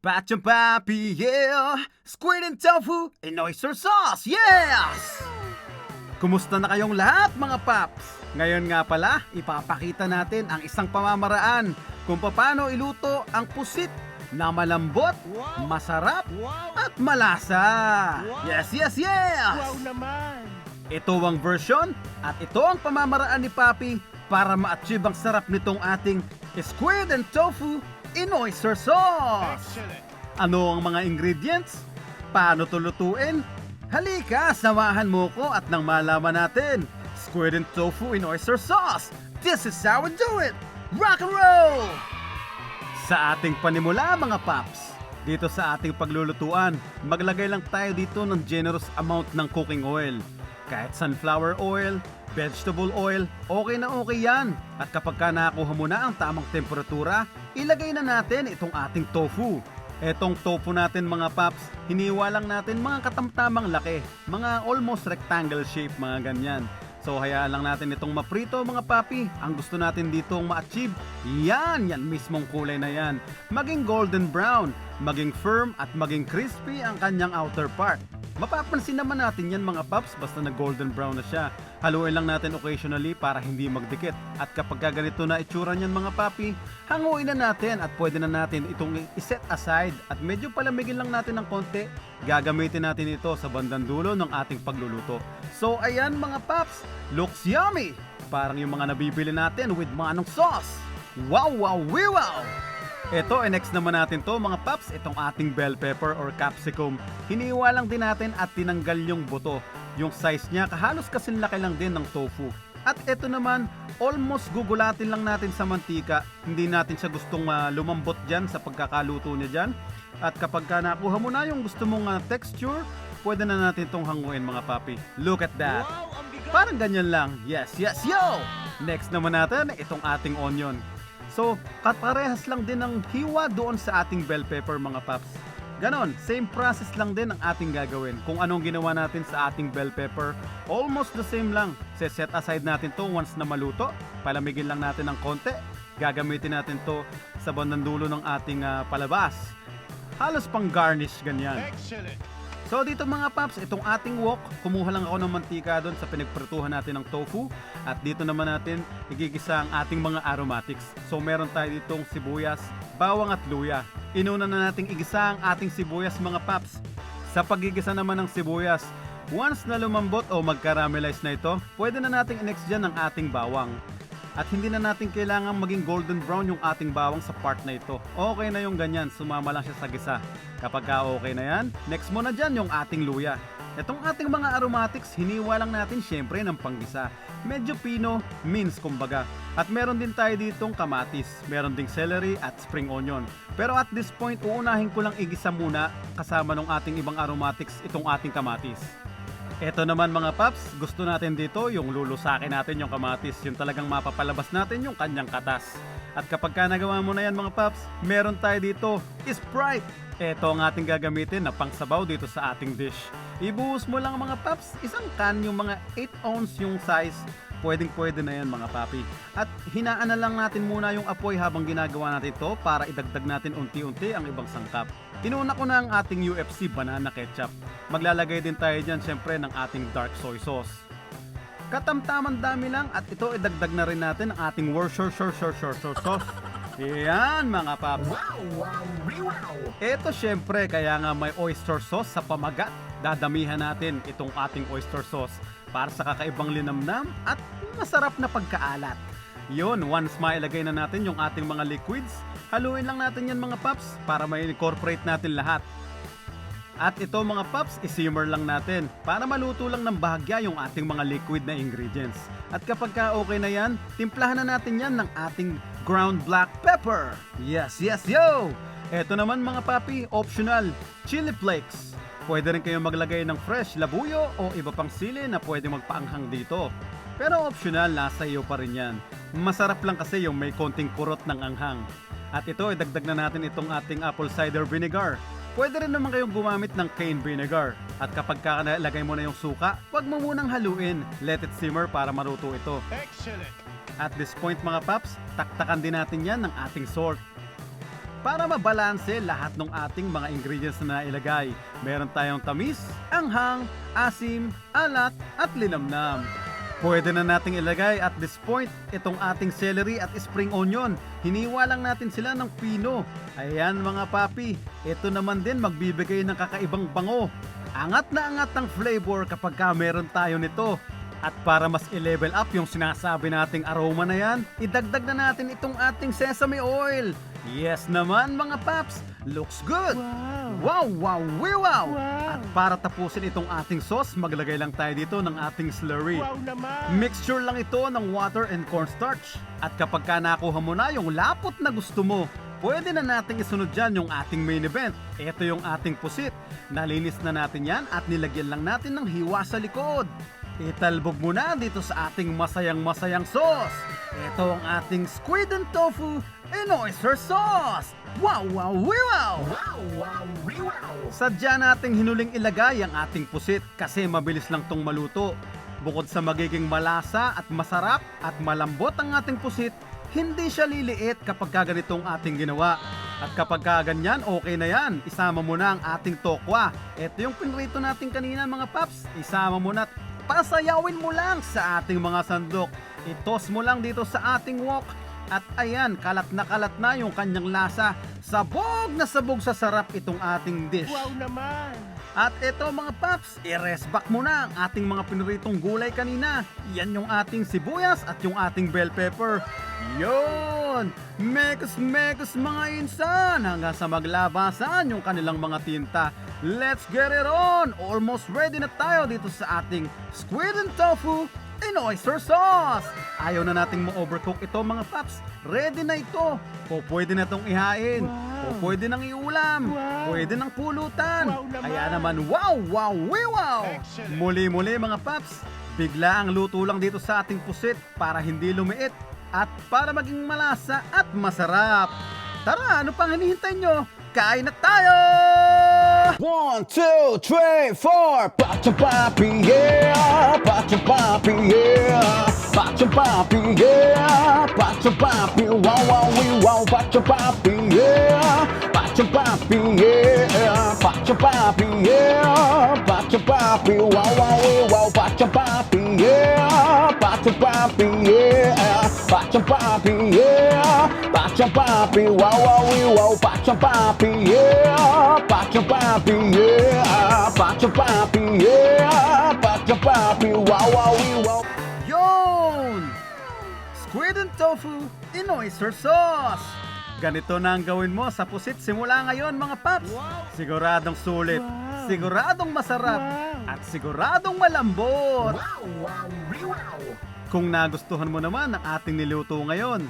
Pachang papi, yeah! Squid and tofu and oyster sauce, yes! Kumusta na kayong lahat mga paps? Ngayon nga pala, ipapakita natin ang isang pamamaraan kung paano iluto ang pusit na malambot, masarap, at malasa. Yes, yes, yes! Wow naman! Ito ang version at ito ang pamamaraan ni Papi para ma-achieve ang sarap nitong ating squid and tofu in oyster sauce. Ano ang mga ingredients? Paano to lutuin? Halika, samahan mo ko at nang malaman natin. Squid and tofu in oyster sauce. This is how we do it. Rock and roll! Sa ating panimula mga paps, dito sa ating paglulutuan, maglagay lang tayo dito ng generous amount ng cooking oil. Kahit sunflower oil, vegetable oil, okay na okay yan. At kapag ka nakakuha mo na ang tamang temperatura, ilagay na natin itong ating tofu. Etong tofu natin mga paps, hiniwa lang natin mga katamtamang laki, mga almost rectangle shape mga ganyan. So hayaan lang natin itong maprito mga papi. Ang gusto natin dito ma-achieve, yan, yan mismong kulay na yan. Maging golden brown, maging firm at maging crispy ang kanyang outer part. Mapapansin naman natin yan mga paps basta na golden brown na siya. Haluin lang natin occasionally para hindi magdikit. At kapag ka ganito na itsura niyan mga papi, hanguin na natin at pwede na natin itong iset aside at medyo palamigin lang natin ng konti. Gagamitin natin ito sa bandang dulo ng ating pagluluto. So ayan mga paps, looks yummy! Parang yung mga nabibili natin with manong sauce. Wow, wow, wee, wow! Ito, next naman natin to mga paps, itong ating bell pepper or capsicum. Hiniwa lang din natin at tinanggal yung buto. Yung size niya, kahalos kasing laki lang din ng tofu. At ito naman, almost gugulatin lang natin sa mantika. Hindi natin siya gustong ah, lumambot dyan sa pagkakaluto niya dyan. At kapag ka nakuha mo na yung gusto mong ah, texture, pwede na natin itong hanguin mga papi. Look at that! Wow! Parang ganyan lang. Yes, yes, yo! Next naman natin, itong ating onion. So, kaparehas lang din ng hiwa doon sa ating bell pepper mga paps. Ganon, same process lang din ang ating gagawin. Kung anong ginawa natin sa ating bell pepper, almost the same lang. Se-set aside natin to once na maluto. Palamigin lang natin ng konti. Gagamitin natin to sa bandang dulo ng ating ah, palabas. Halos pang garnish ganyan. Excellent! So dito mga paps, itong ating wok, kumuha lang ako ng mantika doon sa pinagprituhan natin ng tofu. At dito naman natin igigisa ang ating mga aromatics. So meron tayo ditong sibuyas, bawang at luya. Inuna na nating igisa ang ating sibuyas mga paps. Sa pagigisa naman ng sibuyas, once na lumambot o mag-caramelize na ito, pwede na nating i-next dyan ang ating bawang. At hindi na natin kailangan maging golden brown yung ating bawang sa part na ito. Okay na yung ganyan, sumama lang siya sa gisa. Kapag ka okay na yan, next mo na dyan yung ating luya. Itong ating mga aromatics, hiniwa lang natin syempre ng panggisa. Medyo pino, mince kumbaga. At meron din tayo ditong kamatis, meron ding celery at spring onion. Pero at this point, uunahin ko lang igisa muna kasama ng ating ibang aromatics itong ating kamatis. Ito naman mga paps, gusto natin dito yung lulusakin natin yung kamatis, yung talagang mapapalabas natin yung kanyang katas. At kapag ka nagawa mo na yan mga paps, meron tayo dito, Sprite! Ito ang ating gagamitin na pangsabaw dito sa ating dish. Ibuhos mo lang mga paps, isang can yung mga 8 ounce yung size, pwedeng pwede na yan mga papi. At hinaan na lang natin muna yung apoy habang ginagawa natin to para idagdag natin unti-unti ang ibang sangkap. Inuna ko na ang ating UFC banana ketchup. Maglalagay din tayo dyan syempre ng ating dark soy sauce. Katamtaman dami lang at ito idagdag na rin natin ang ating Worcestershire sauce. Yan mga paps. Wow, wow, wow! Ito syempre kaya nga may oyster sauce sa pamagat. Dadamihan natin itong ating oyster sauce para sa kakaibang linamnam at masarap na pagkaalat. Yun, once mailagay na natin yung ating mga liquids, haluin lang natin yan mga paps para may incorporate natin lahat. At ito mga paps, isimmer lang natin para maluto lang ng bahagya yung ating mga liquid na ingredients. At kapag ka okay na yan, timplahan na natin yan ng ating ground black pepper. Yes, yes, yo! Ito naman mga papi, optional, chili flakes. Pwede rin kayong maglagay ng fresh labuyo o iba pang sili na pwede magpaanghang dito. Pero optional, nasa iyo pa rin yan. Masarap lang kasi yung may konting kurot ng anghang. At ito, idagdag na natin itong ating apple cider vinegar. Pwede rin naman kayong gumamit ng cane vinegar. At kapag ka nalagay mo na yung suka, huwag mo munang haluin. Let it simmer para maruto ito. Excellent! At this point mga paps, taktakan din natin yan ng ating salt. Para mabalanse lahat ng ating mga ingredients na nailagay. Meron tayong tamis, anghang, asim, alat at linamnam. Pwede na nating ilagay at this point itong ating celery at spring onion. Hiniwa lang natin sila ng pino. Ayan mga papi, ito naman din magbibigay ng kakaibang bango. Angat na angat ang flavor kapag ka meron tayo nito. At para mas i-level up yung sinasabi nating aroma na yan, idagdag na natin itong ating sesame oil. Yes naman mga paps, looks good. Wow. Wow, wow, wow, wow! At para tapusin itong ating sauce, maglagay lang tayo dito ng ating slurry. Wow naman. Mixture lang ito ng water and cornstarch. At kapag ka nakuha mo na yung lapot na gusto mo, pwede na nating isunod dyan yung ating main event. Ito yung ating pusit. Nalinis na natin yan at nilagyan lang natin ng hiwa sa likod. Italbog mo na dito sa ating masayang-masayang sauce. Ito ang ating squid and tofu and oyster sauce. Wow, wow, wow! Wow, wow, wow. Sadya nating hinuling ilagay ang ating pusit kasi mabilis lang tong maluto. Bukod sa magiging malasa at masarap at malambot ang ating pusit, hindi siya liliit kapag ka ganitong ating ginawa. At kapag ka ganyan, okay na yan. Isama mo na ang ating tokwa. Ito yung pinrito natin kanina mga paps. Isama mo na pasayawin mo lang sa ating mga sandok. Itos mo lang dito sa ating wok. At ayan, kalat na kalat na yung kanyang lasa. Sabog na sabog sa sarap itong ating dish. Wow naman. At ito mga paps, i-rest back mo na ang ating mga piniritong gulay kanina. Yan yung ating sibuyas at yung ating bell pepper. Yon! Mekos mekos mga insan hanggang sa maglabasan yung kanilang mga tinta. Let's get it on! Almost ready na tayo dito sa ating squid and tofu and oyster sauce. Ayaw na nating ma-overcook ito mga paps. Ready na ito. O pwede na itong ihain. Wow. O pwede nang iulam. Wow. Pwede nang pulutan. Wow naman. Kaya naman, wow, wow, wow. Muli-muli mga paps, bigla ang luto lang dito sa ating pusit para hindi lumiit at para maging malasa at masarap. Tara, ano pang hinihintay nyo? Kain na tayo! One, two, three, four. Pacha papi, yeah. Pacha papi, yeah. Pacha papi, yeah. Pacha papi, wow, wow, we wow. Pacha papi, yeah. Pacha papi, yeah. Pacha papi, yeah. Pacha papi, wow, wow, we wow. Pacha papi, yeah. Pacha papi, yeah. Pacha papi, yeah. Pacha papi, wow, wow, we wow. Pacha papi, yeah. Pacha papi, yeah. Pacha papi, yeah. Pacha papi, wow, wow, we wow. Yon! Squid and tofu in oyster sauce! Ganito na ang gawin mo sa pusit simula ngayon mga paps. Wow. Siguradong sulit, Wow. siguradong masarap, Wow. at siguradong malambot. Wow, wow, wow. Kung nagustuhan mo naman ang ating niluto ngayon,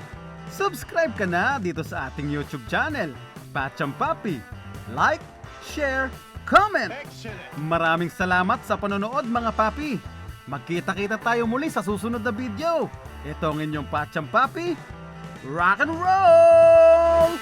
subscribe ka na dito sa ating YouTube channel, Pacham Papi. Like, share, comment. Maraming salamat sa panonood mga papi. Magkita-kita tayo muli sa susunod na video. Ito ang inyong Pacham Papi. Rock and roll!